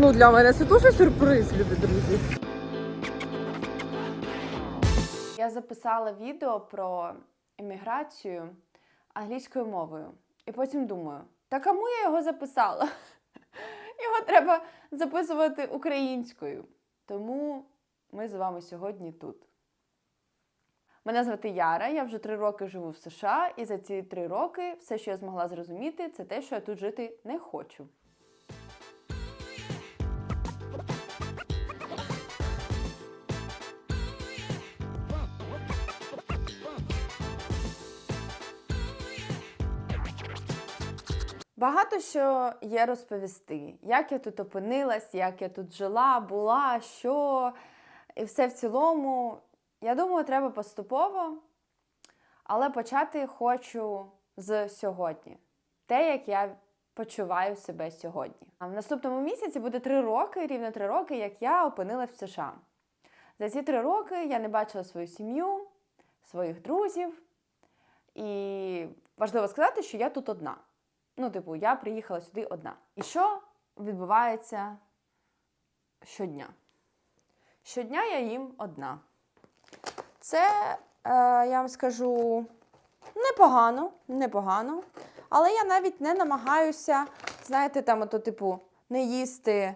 Ну, для мене це дуже сюрприз, любі друзі. Я записала відео про еміграцію англійською мовою. І потім думаю, та кому я його записала? Його треба записувати українською. Тому ми з вами сьогодні тут. Мене звати Яра, я вже три роки живу в США, і за ці три роки все, що я змогла зрозуміти, це те, що я тут жити не хочу. Багато що є розповісти, як я тут опинилась, як я тут жила, була, що і все в цілому. Я думаю, треба поступово, але почати хочу з сьогодні. Те, як я почуваю себе сьогодні. А в наступному місяці буде три роки, рівно три роки, як я опинилась в США. За ці три роки я не бачила свою сім'ю, своїх друзів. І важливо сказати, що я тут одна. Ну, типу, я приїхала сюди одна. І що відбувається щодня? Щодня я їм одна. Це, е, я вам скажу, непогано, непогано. Але я навіть не намагаюся, знаєте, там, ото, типу, не їсти,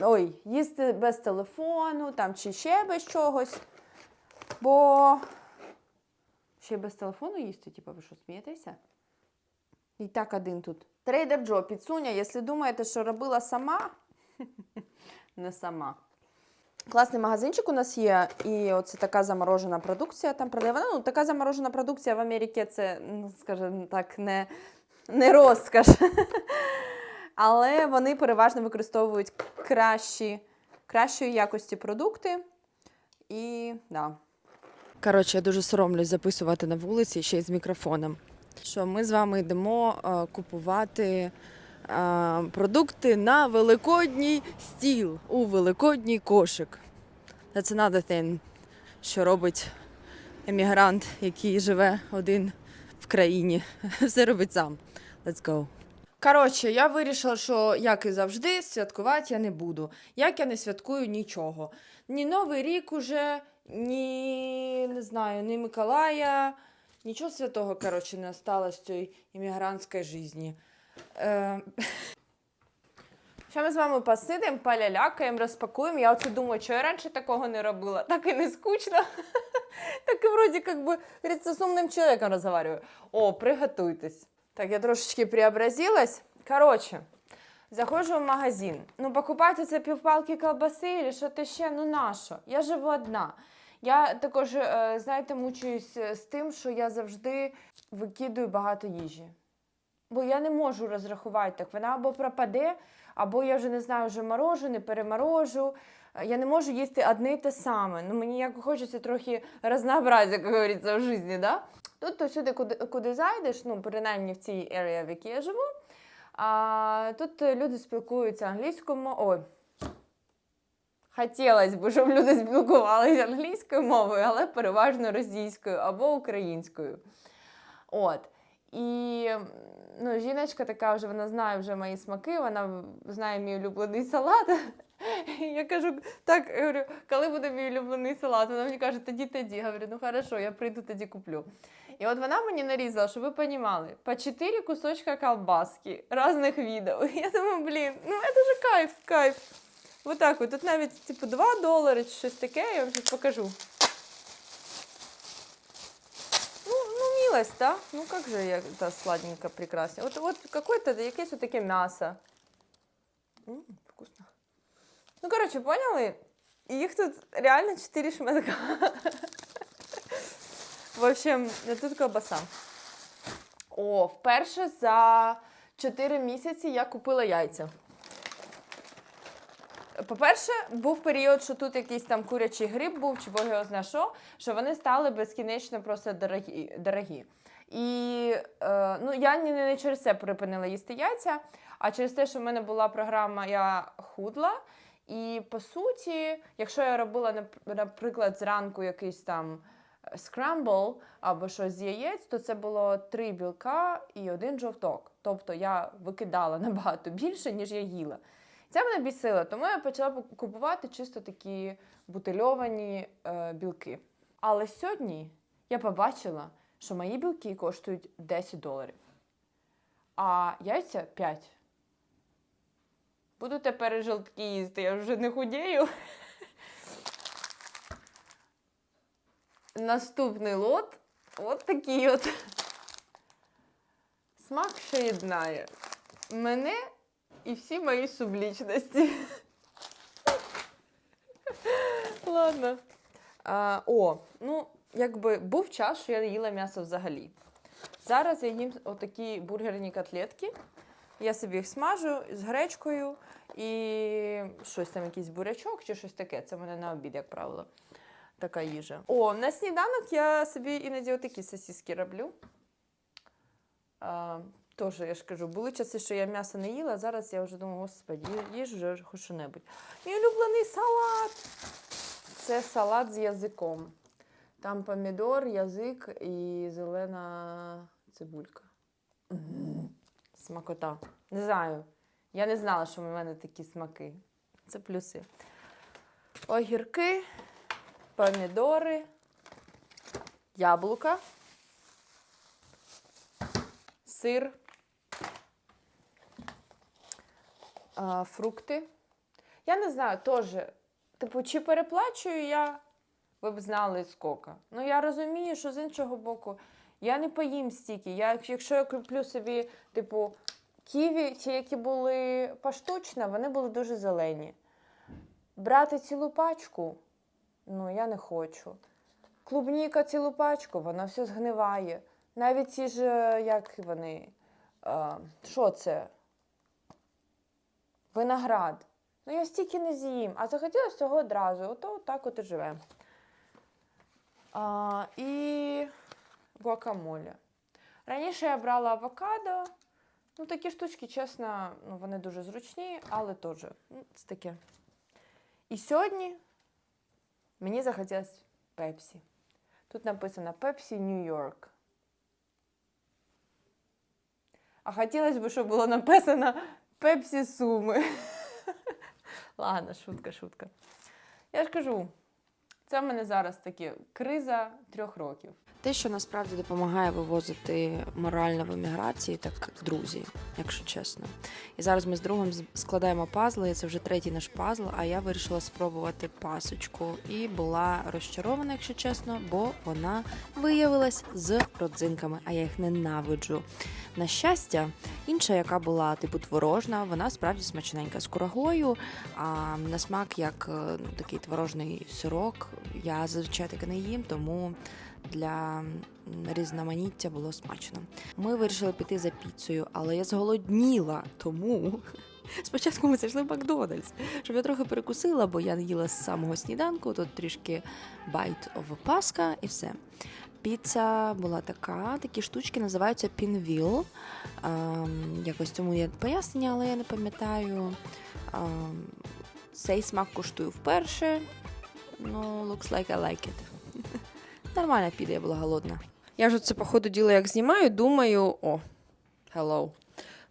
ой, їсти без телефону там, чи ще без чогось. Бо ще без телефону їсти, типу, ви що смієтеся? І так один тут. Трейдер Джо, підсуня, якщо думаєте, що робила сама, не сама. Класний магазинчик у нас є, і оце така заморожена продукція там продає. Ну, така заморожена продукція в Америці це, ну, скажімо так, не, не розкаш. Але вони переважно використовують кращі, кращої якості продукти. І да. Коротше, я дуже соромлюсь записувати на вулиці ще й з мікрофоном. Що ми з вами йдемо е, купувати е, продукти на великодній стіл у великодній кошик. That's another thing, що робить емігрант, який живе один в країні. Все робить сам. Let's go. Коротше, я вирішила, що як і завжди, святкувати я не буду. Як я не святкую нічого. Ні Новий рік уже, ні не знаю, ні Миколая. Нічого святого, коротше, не осталось в цій іммігрантській житті. Е... Що ми з вами посидимо, полялякаємо, розпакуємо. Я оце думаю, що я раніше такого не робила. Так і не скучно. Так і вроді как би з умним чоловіком розмовляю. О, приготуйтесь. Так, я трошечки преобразилась. Коротше, заходжу в магазин. Ну, покупати це півпалки колбаси чи що то ще, ну нащо? Я живу одна. Я також, е, знаєте, мучуюсь е, з тим, що я завжди викидую багато їжі. Бо я не можу розрахувати так. Вона або пропаде, або я вже не знаю, вже морожу, не переморожу. Е, Я не можу їсти одне і те саме. Ну, мені як хочеться трохи разнообразия, як говориться, в житті, да? Тут то сюди, куди, куди зайдеш, ну, принаймні в цій area, в якій я живу, а, тут люди спілкуються англійською мовою. Хотілося б, щоб люди спілкувалися англійською мовою, але переважно російською або українською. От. І ну, жіночка така вже вона знає вже мої смаки, вона знає мій улюблений салат. Я кажу, так, я говорю, коли буде мій улюблений салат? Вона мені каже, тоді тоді. Я говорю, ну хорошо, я прийду тоді куплю. І от вона мені нарізала, щоб ви розуміли, по 4 кусочка колбаски різних видів. Я думаю, блін, ну це ж кайф, кайф. Вот так от. Тут навіть типу 2 долари чи щось таке, я вам зараз покажу. Ну, ну милость, да? Ну как же я это сладенько, прекрасно. Вот, вот какое-то, якесь таке м'ясо. М, вкусно. Ну, короче, поняли? Їх тут реально 4 шматка. В общем, тут колбаса. О, вперше за 4 місяці я купила яйця. По-перше, був період, що тут якийсь там курячий гриб був, чи бог його зна що, що вони стали безкінечно просто дорогі. дорогі. І е, ну, я не, не через це припинила їсти яйця, а через те, що в мене була програма Я худла. І по суті, якщо я робила, наприклад, зранку якийсь там скрамбл або щось з яєць, то це було три білка і один жовток. Тобто я викидала набагато більше, ніж я їла. Це мене бісило, тому я почала купувати чисто такі бутильовані е, білки. Але сьогодні я побачила, що мої білки коштують 10 доларів, а яйця 5. Буду тепер жовтки їсти, я вже не худію. Наступний лот от такий от. Смак, що єднає мене і всі мої сублічності. Ладно. А, о, ну, якби був час, що я їла м'ясо взагалі. Зараз я їм отакі бургерні котлетки. Я собі їх смажу з гречкою і щось там, якийсь бурячок чи щось таке. Це в мене на обід, як правило, така їжа. О, на сніданок я собі іноді отакі сосиски роблю. А, Тоже, я ж кажу, були часи, що я м'ясо не їла, а зараз я вже думаю, господи, їж вже хоч що-небудь. Мій улюблений салат. Це салат з язиком. Там помідор, язик і зелена цибулька. Смакота. Не знаю. Я не знала, що в мене такі смаки. Це плюси. Огірки, помідори, яблука, сир, а, фрукти. Я не знаю, теж, типу, чи переплачую я, ви б знали скільки. Ну, я розумію, що з іншого боку, я не поїм стільки. Я, якщо я куплю собі, типу, ківі, ті, які були поштучно, вони були дуже зелені. Брати цілу пачку, ну, я не хочу. Клубніка цілу пачку, вона все згниває. Навіть ці ж, е, як вони, е, що це? Виноград. Ну, я стільки не з'їм, а захотілося всього одразу. Ото так от і живемо. А, і гуакамоле. Раніше я брала авокадо. Ну, такі штучки, чесно, ну, вони дуже зручні, але теж ну, це таке. І сьогодні мені захотілося пепсі. Тут написано Пепсі Нью-Йорк. А хотілося б, щоб було написано Пепсі Суми. Ладно, шутка, шутка. Я ж кажу, це в мене зараз таке криза трьох років. Те, що насправді допомагає вивозити морально в еміграції, так друзі, якщо чесно. І зараз ми з другом складаємо пазли. Це вже третій наш пазл. А я вирішила спробувати пасочку і була розчарована, якщо чесно, бо вона виявилась з родзинками, а я їх ненавиджу. На щастя, інша, яка була типу творожна, вона справді смачненька з курагою. А на смак як е, ну, такий творожний сирок. Я зазвичай таке не їм, тому для різноманіття було смачно. Ми вирішили піти за піцею, але я зголодніла, тому спочатку ми зайшли в Макдональдс, щоб я трохи перекусила, бо я не їла з самого сніданку, тут трішки of паска і все. Піца була така, такі штучки називаються пінвіл. Ем, якось цьому є пояснення, але я не пам'ятаю. Ем, цей смак куштую вперше. Ну, looks like I like it. Нормально піде, я була голодна. Я ж це по ходу діла, як знімаю, думаю, о, hello.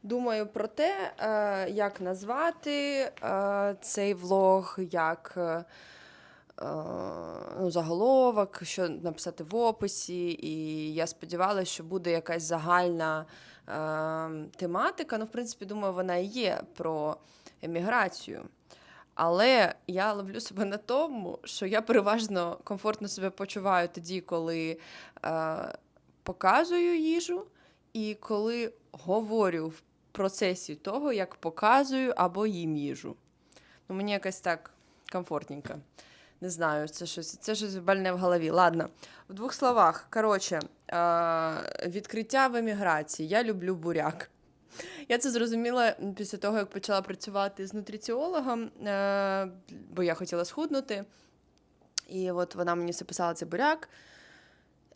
Думаю про те, е, як назвати е, цей влог, як е, ну, заголовок, що написати в описі. І я сподівалася, що буде якась загальна тематика. Ну, в принципі, думаю, вона і є про еміграцію. Але я ловлю себе на тому, що я переважно комфортно себе почуваю тоді, коли е, показую їжу, і коли говорю в процесі того, як показую або їм їжу. Ну, мені якось так комфортненько. Не знаю, це щось, це щось больне в голові. Ладно, в двох словах. Коротше, е, відкриття в еміграції. Я люблю буряк. Я це зрозуміла після того, як почала працювати з нутриціологом, е, бо я хотіла схуднути. І от вона мені записала цей буряк.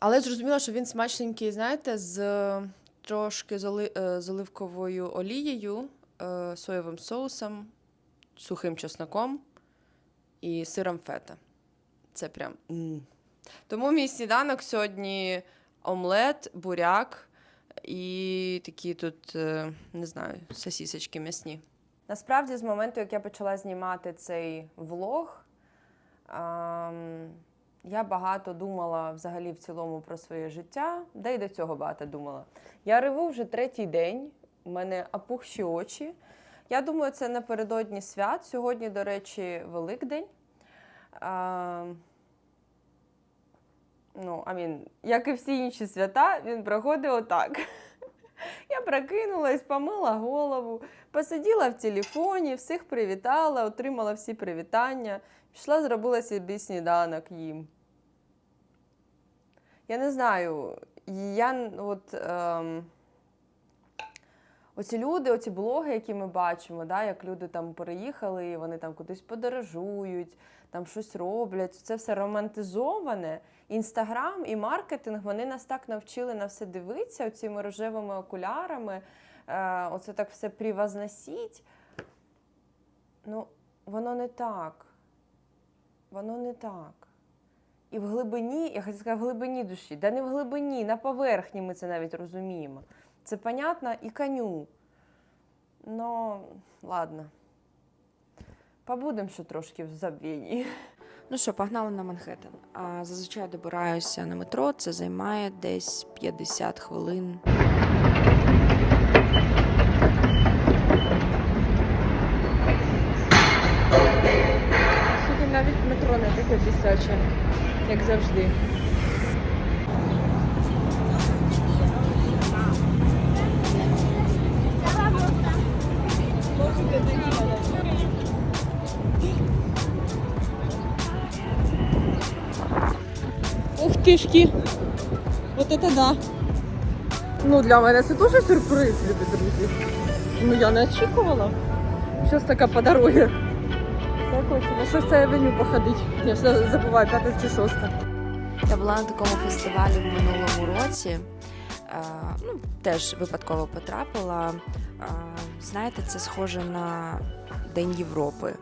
Але зрозуміла, що він смачненький, знаєте, з трошки е, з оливковою олією, е, соєвим соусом, сухим чесноком і сиром фета. Це прям. Тому мій сніданок сьогодні омлет, буряк і такі тут, е, не знаю, сосісочки м'ясні. Насправді, з моменту, як я почала знімати цей влог, я багато думала взагалі в цілому про своє життя, да й до цього багато думала. Я реву вже третій день, у мене опухші очі. Я думаю, це напередодні свят. Сьогодні, до речі, Великдень. Ну, амін, як і всі інші свята, він проходить отак. Я прокинулась, помила голову, посиділа в телефоні, всіх привітала, отримала всі привітання, пішла, зробила собі сніданок їм. Я не знаю, я от. Ем, Оці люди, оці блоги, які ми бачимо, да, як люди там переїхали, вони там кудись подорожують, там щось роблять. Це все романтизоване. Інстаграм і маркетинг вони нас так навчили на все дивитися оціми рожевими окулярами. Е, оце так все привозносіть. Ну, воно не так. Воно не так. І в глибині, я хотіла сказати, в глибині душі, да не в глибині, на поверхні ми це навіть розуміємо. Це понятно і коню. Ну, ладно. Побудемо ще трошки в забвінні. Ну що, погнали на Манхеттен. А зазвичай добираюся на метро. Це займає десь 50 хвилин. Сюди навіть метро не таке пісяче, як завжди. Тишки! Вот это да! Ну, для мене це дуже сюрприз, любі друзі. Ну, я не очікувала. Щось така по дорозі. На 6 авеню походити. Я все забуваю, 5 чи 6. Я була на такому фестивалі в минулому році. Е, ну, теж випадково потрапила. Е, знаєте, це схоже на День Європи.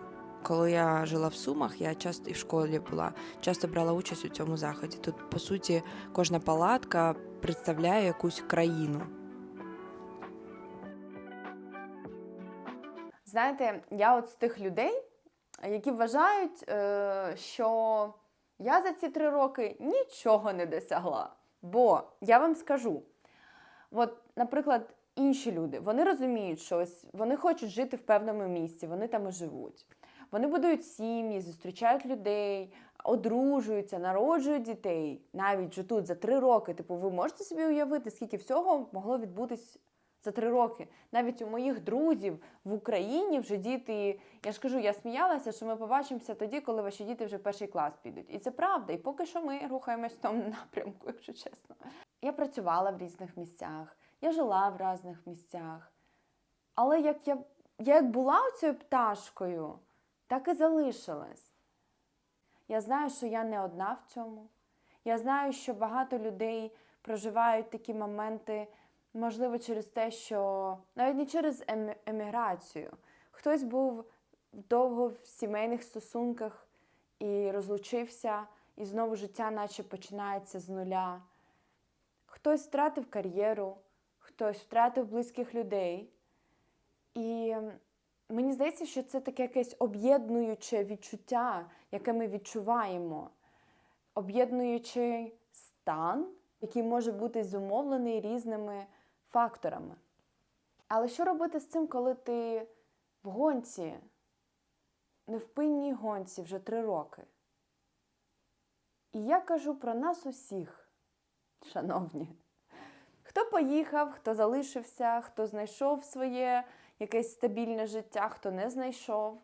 Коли я жила в Сумах, я часто і в школі була, часто брала участь у цьому заході. Тут, по суті, кожна палатка представляє якусь країну. Знаєте, я от з тих людей, які вважають, е, що я за ці три роки нічого не досягла. Бо я вам скажу: от, наприклад, інші люди вони розуміють, що ось вони хочуть жити в певному місці, вони там і живуть. Вони будують сім'ї, зустрічають людей, одружуються, народжують дітей. Навіть же тут за три роки. Типу, ви можете собі уявити, скільки всього могло відбутись за три роки. Навіть у моїх друзів в Україні вже діти. Я ж кажу, я сміялася, що ми побачимося тоді, коли ваші діти вже в перший клас підуть. І це правда. І поки що ми рухаємось в тому напрямку, якщо чесно. Я працювала в різних місцях, я жила в різних місцях. Але як я, я як була цією пташкою, так і залишилась. Я знаю, що я не одна в цьому. Я знаю, що багато людей проживають такі моменти, можливо, через те, що навіть не через ем- еміграцію. Хтось був довго в сімейних стосунках і розлучився, і знову життя, наче починається з нуля. Хтось втратив кар'єру, хтось втратив близьких людей. І мені здається, що це таке якесь об'єднуюче відчуття, яке ми відчуваємо, об'єднуючий стан, який може бути зумовлений різними факторами. Але що робити з цим, коли ти в гонці, невпинній гонці вже три роки? І я кажу про нас усіх, шановні. Хто поїхав, хто залишився, хто знайшов своє якесь стабільне життя, хто не знайшов.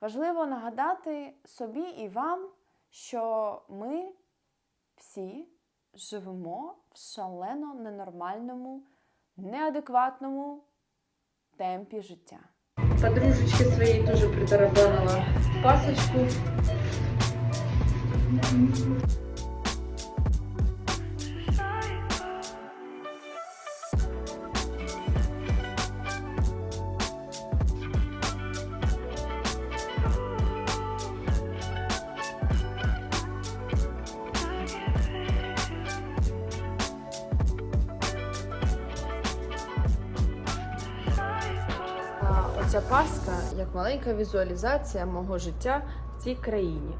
Важливо нагадати собі і вам, що ми всі живемо в шалено ненормальному, неадекватному темпі життя. Подружечке своей тоже притарабанила пасочку. Паска як маленька візуалізація мого життя в цій країні.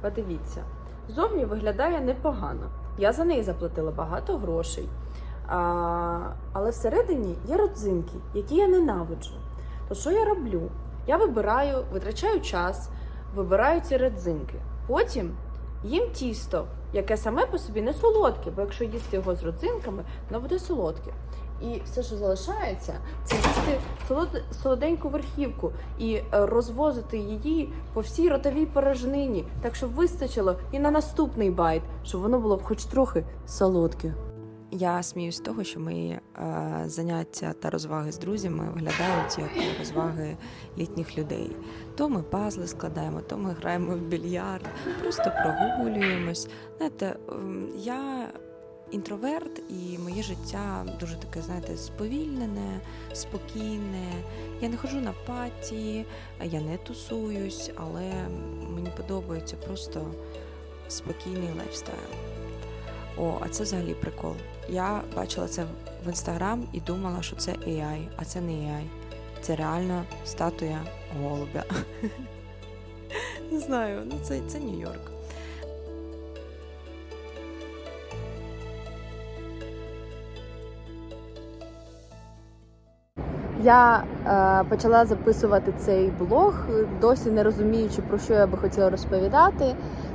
Подивіться, зовні виглядає непогано. Я за неї заплатила багато грошей. А, але всередині є родзинки, які я ненавиджу. То що я роблю? Я вибираю, витрачаю час, вибираю ці родзинки. Потім їм тісто, яке саме по собі не солодке, бо якщо їсти його з родзинками, воно буде солодке. І все, що залишається, це їсти солод... солоденьку верхівку і е, розвозити її по всій ротовій порожнині, так щоб вистачило і на наступний байт, щоб воно було хоч трохи солодке. Я сміюсь з того, що мої е, заняття та розваги з друзями виглядають як розваги літніх людей. То ми пазли складаємо, то ми граємо в більярд, просто прогулюємось. Знаєте, ем, я інтроверт, і моє життя дуже таке, знаєте, сповільнене, спокійне. Я не ходжу на паті, я не тусуюсь, але мені подобається просто спокійний лайфстайл. О, а це взагалі прикол. Я бачила це в інстаграм і думала, що це AI, а це не AI. Це реально статуя голубя. Не знаю, ну це, це Нью-Йорк. Я е, почала записувати цей блог, досі не розуміючи, про що я би хотіла розповідати.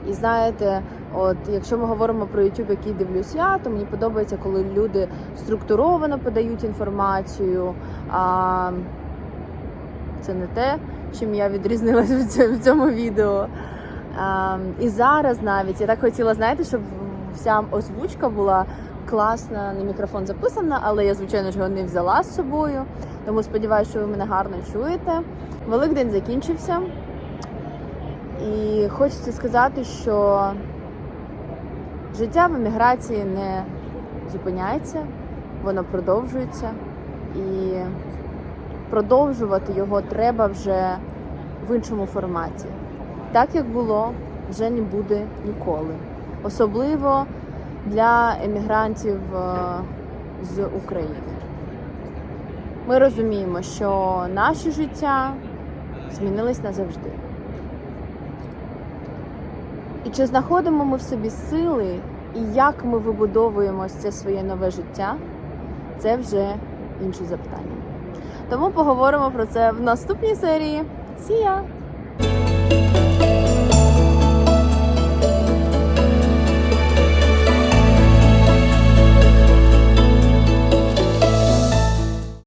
І знаєте, от якщо ми говоримо про YouTube, який дивлюсь я, то мені подобається, коли люди структуровано подають інформацію. А це не те, чим я відрізнилась в цьому- відео. А, і зараз навіть я так хотіла, знаєте, щоб вся озвучка була класна, на мікрофон записана, але я, звичайно ж, його не взяла з собою. Тому сподіваюся, що ви мене гарно чуєте. Великдень закінчився. І хочеться сказати, що життя в еміграції не зупиняється, воно продовжується. І продовжувати його треба вже в іншому форматі. Так як було, вже не буде ніколи. Особливо для емігрантів е, з України. Ми розуміємо, що наше життя змінилось назавжди. І чи знаходимо ми в собі сили, і як ми вибудовуємо це своє нове життя, це вже інші запитання. Тому поговоримо про це в наступній серії. See ya!